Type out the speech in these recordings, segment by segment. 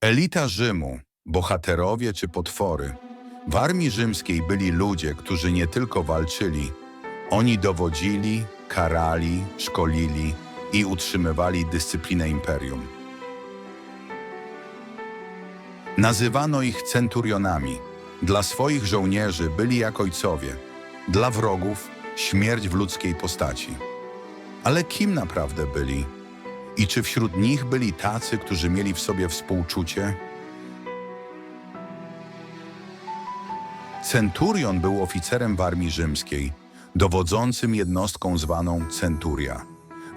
Elita Rzymu, bohaterowie czy potwory. W armii rzymskiej byli ludzie, którzy nie tylko walczyli, oni dowodzili, karali, szkolili i utrzymywali dyscyplinę imperium. Nazywano ich centurionami. Dla swoich żołnierzy byli jak ojcowie, dla wrogów śmierć w ludzkiej postaci. Ale kim naprawdę byli? I czy wśród nich byli tacy, którzy mieli w sobie współczucie? Centurion był oficerem w armii rzymskiej, dowodzącym jednostką zwaną centuria,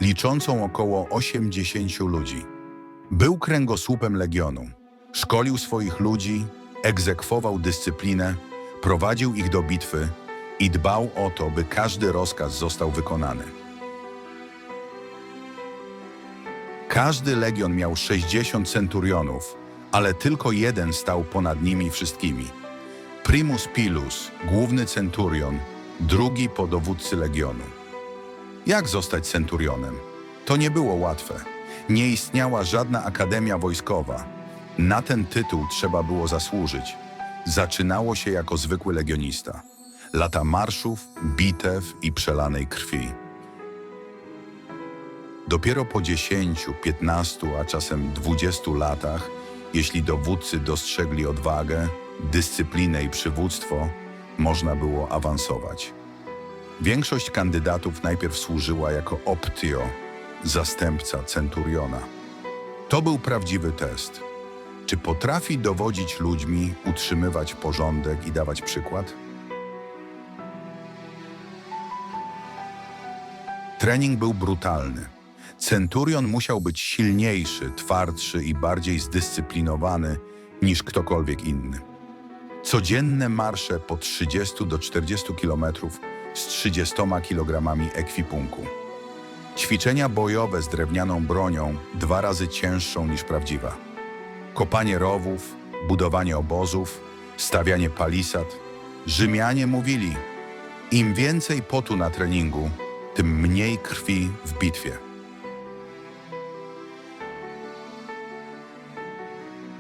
liczącą około 80 ludzi. Był kręgosłupem legionu, szkolił swoich ludzi, egzekwował dyscyplinę, prowadził ich do bitwy i dbał o to, by każdy rozkaz został wykonany. Każdy legion miał 60 centurionów, ale tylko jeden stał ponad nimi wszystkimi. Primus Pilus, główny centurion, drugi po dowódcy legionu. Jak zostać centurionem? To nie było łatwe. Nie istniała żadna akademia wojskowa. Na ten tytuł trzeba było zasłużyć. Zaczynało się jako zwykły legionista. Lata marszów, bitew i przelanej krwi. Dopiero po 10, 15, a czasem 20 latach, jeśli dowódcy dostrzegli odwagę, dyscyplinę i przywództwo, można było awansować. Większość kandydatów najpierw służyła jako optio, zastępca centuriona. To był prawdziwy test. Czy potrafi dowodzić ludźmi, utrzymywać porządek i dawać przykład? Trening był brutalny. Centurion musiał być silniejszy, twardszy i bardziej zdyscyplinowany niż ktokolwiek inny. Codzienne marsze po 30 do 40 kilometrów z 30 kilogramami ekwipunku. Ćwiczenia bojowe z drewnianą bronią dwa razy cięższą niż prawdziwa. Kopanie rowów, budowanie obozów, stawianie palisad. Rzymianie mówili, im więcej potu na treningu, tym mniej krwi w bitwie.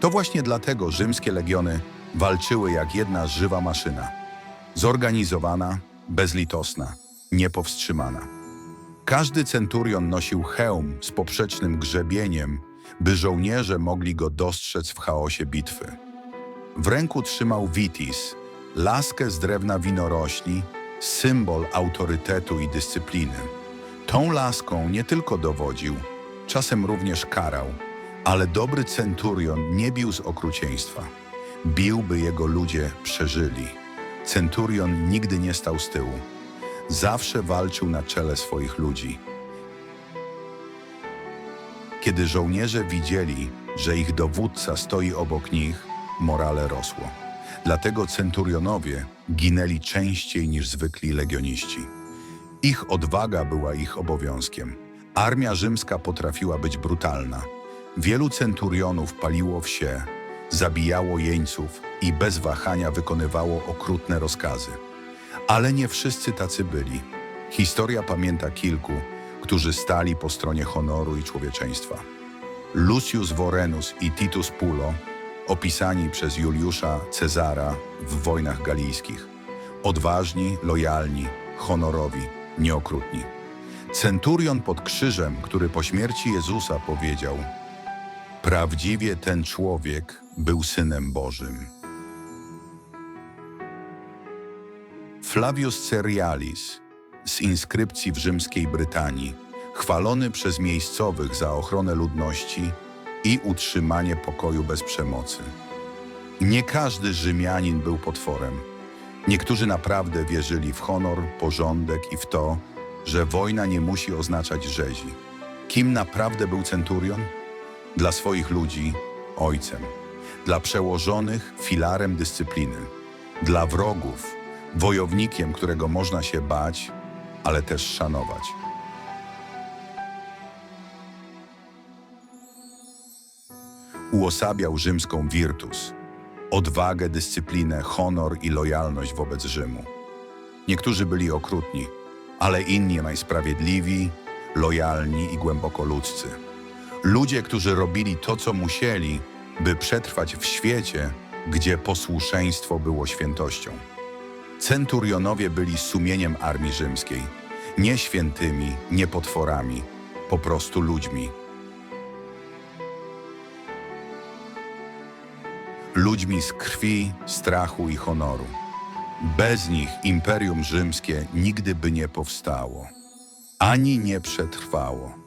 To właśnie dlatego rzymskie legiony walczyły jak jedna żywa maszyna. Zorganizowana, bezlitosna, niepowstrzymana. Każdy centurion nosił hełm z poprzecznym grzebieniem, by żołnierze mogli go dostrzec w chaosie bitwy. W ręku trzymał vitis, laskę z drewna winorośli, symbol autorytetu i dyscypliny. Tą laską nie tylko dowodził, czasem również karał, ale dobry centurion nie bił z okrucieństwa. Bił, by jego ludzie przeżyli. Centurion nigdy nie stał z tyłu. Zawsze walczył na czele swoich ludzi. Kiedy żołnierze widzieli, że ich dowódca stoi obok nich, morale rosło. Dlatego centurionowie ginęli częściej niż zwykli legioniści. Ich odwaga była ich obowiązkiem. Armia rzymska potrafiła być brutalna. Wielu centurionów paliło wsie, zabijało jeńców i bez wahania wykonywało okrutne rozkazy. Ale nie wszyscy tacy byli. Historia pamięta kilku, którzy stali po stronie honoru i człowieczeństwa. Lucius Vorenus i Titus Pulo, opisani przez Juliusza Cezara w wojnach galijskich. Odważni, lojalni, honorowi, nieokrutni. Centurion pod krzyżem, który po śmierci Jezusa powiedział Prawdziwie ten człowiek był Synem Bożym. Flavius Cerialis z inskrypcji w rzymskiej Brytanii, chwalony przez miejscowych za ochronę ludności i utrzymanie pokoju bez przemocy. Nie każdy Rzymianin był potworem. Niektórzy naprawdę wierzyli w honor, porządek i w to, że wojna nie musi oznaczać rzezi. Kim naprawdę był centurion? Dla swoich ludzi ojcem, dla przełożonych filarem dyscypliny, dla wrogów wojownikiem, którego można się bać, ale też szanować. Uosabiał rzymską virtus, odwagę, dyscyplinę, honor i lojalność wobec Rzymu. Niektórzy byli okrutni, ale inni najsprawiedliwi, lojalni i głęboko ludzcy. Ludzie, którzy robili to, co musieli, by przetrwać w świecie, gdzie posłuszeństwo było świętością. Centurionowie byli sumieniem armii rzymskiej, nie świętymi, nie potworami, po prostu ludźmi. Ludźmi z krwi, strachu i honoru. Bez nich imperium rzymskie nigdy by nie powstało, ani nie przetrwało.